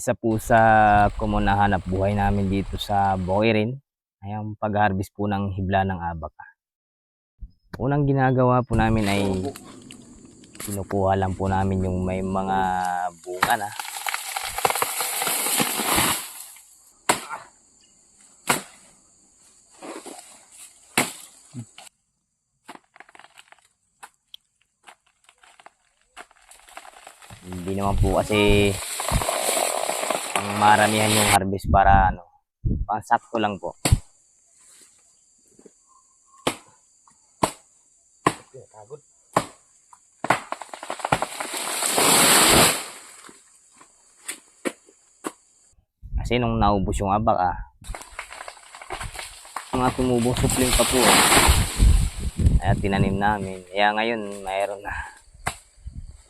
isa po sa common na hanap buhay namin dito sa Boquirin ay ang pag-harvest po ng hibla ng abak. Unang ginagawa po namin ay kinukuha lang po namin yung may mga bunga na. Hindi naman po kasi ang maramihan yung harvest para ano, pang sakto lang po. Kasi nung naubos yung abak ah, mga tumubong supling pa po. ah. Kaya tinanim namin. Kaya ngayon, mayroon na.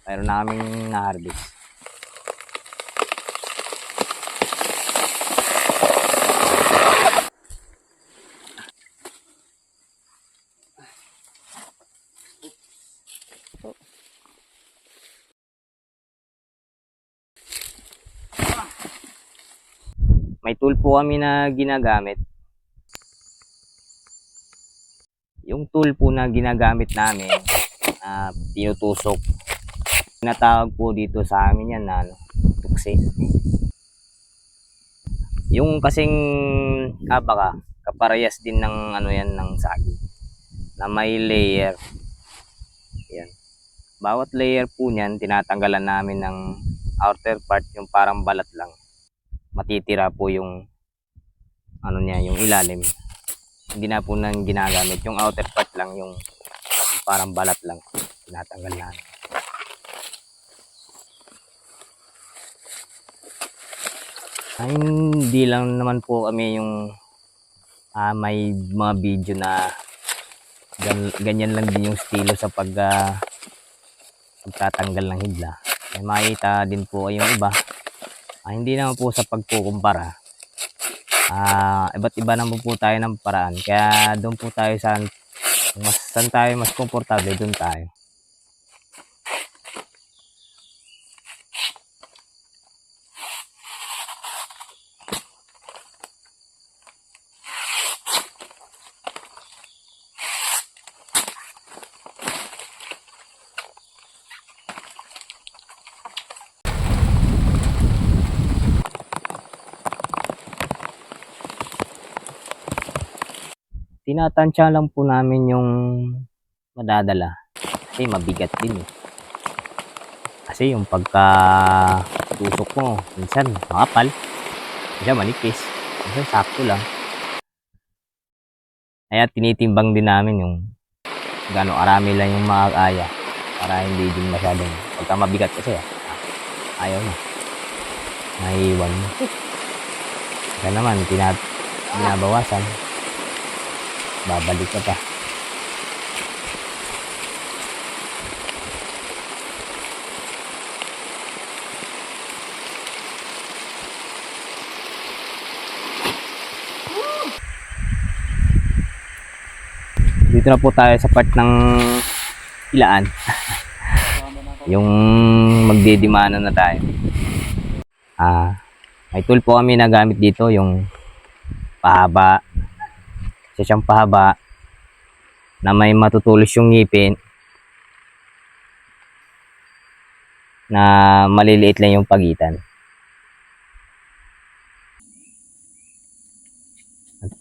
Mayroon na kaming na-harvest. May tool po kami na ginagamit. Yung tool po na ginagamit namin, na tinutusok, tinatawag po dito sa amin yan na ano, tukse. Yung kasing abaka, kaparehas din ng ano yan ng saging na may layer. Yan. Bawat layer po niyan, tinatanggalan namin ng outer part, yung parang balat lang. Matitira po yung ano niya, yung ilalim. Hindi na po nang ginagamit. Yung outer part lang, yung parang balat lang. Tinatanggal namin. Ay, hindi lang naman po kami yung ah, may mga video na gan- ganyan lang din yung estilo sa pag ah, pagtatanggal ng hibla. May makita din po yung iba. Ah, hindi naman po sa pagkukumpara. Ah, iba't iba naman po tayo ng paraan. Kaya doon po tayo sa mas saan tayo mas komportable, doon tayo. Tinatansya lang po namin yung madadala. Kasi mabigat din eh. Kasi yung pagka tusok mo, minsan makapal, minsan manipis, minsan sakto lang. Kaya tinitimbang din namin yung gano'ng arami lang yung makakaya para hindi din masyadong pagka mabigat kasi ah, ayaw na. Naiiwan mo. Kaya naman, tina, binabawasan babalik ka pa. Dito na po tayo sa part ng ilaan. yung magdedimana na tayo. Ah, may tool po kami na gamit dito, yung pahaba, isa siyang pahaba na may matutulos yung ngipin na maliliit lang yung pagitan.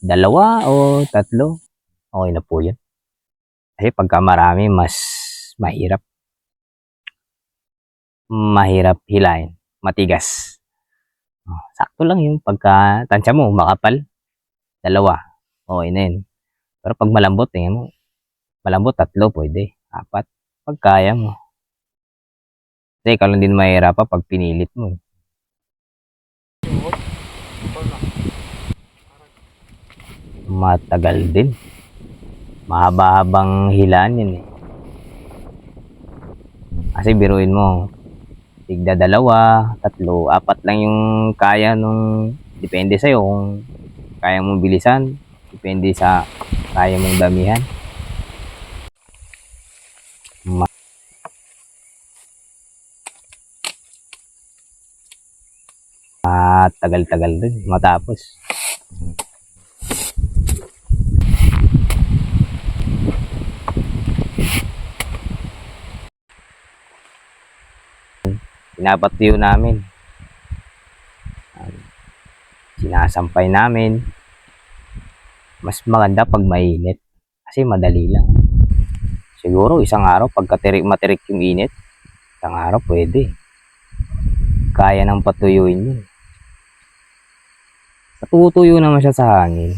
Dalawa o tatlo, okay na po yun. Kasi pagka marami, mas mahirap. Mahirap hilain. Matigas. Oh, sakto lang yung pagka tansya mo, makapal. Dalawa, okay na yun. Pero pag malambot, tingnan mo, malambot, tatlo, pwede. Apat, pag kaya mo. Kasi ikaw lang din mahirap pag pinilit mo. eh. Matagal din. Mahaba-habang hilaan yun eh. Kasi biruin mo, tigda dalawa, tatlo, apat lang yung kaya nung, depende sa'yo kung kaya mong bilisan, depende sa kaya mong damihan. Ma- tagal-tagal din matapos. Pinapatuyo namin. Sinasampay namin. Mas maganda pag mainit. Kasi madali lang. Siguro isang araw pagka tirik matirik yung init, isang araw pwede. Kaya nang patuyuin yun. Natutuyo naman siya sa hangin.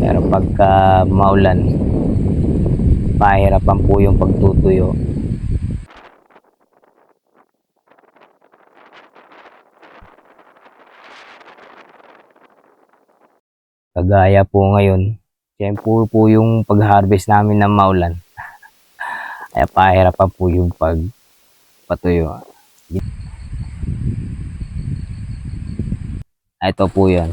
Pero pagka maulan, pahirapan po yung pagtutuyo. Kagaya po ngayon, siyempre po yung pag-harvest namin ng maulan. Kaya pahirapan po yung pagpatuyo. Ito po yan.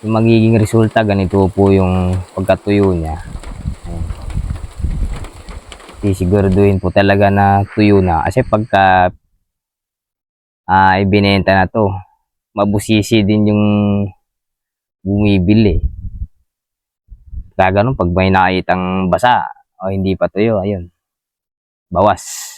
Yung magiging resulta, ganito po yung pagkatuyo niya. Sisiguraduhin po talaga na tuyo na. Kasi pagka ah ibinenta na to, mabusisi din yung bumibili. Kaya ganun, pag may nakitang basa o hindi pa tuyo, ayun, bawas.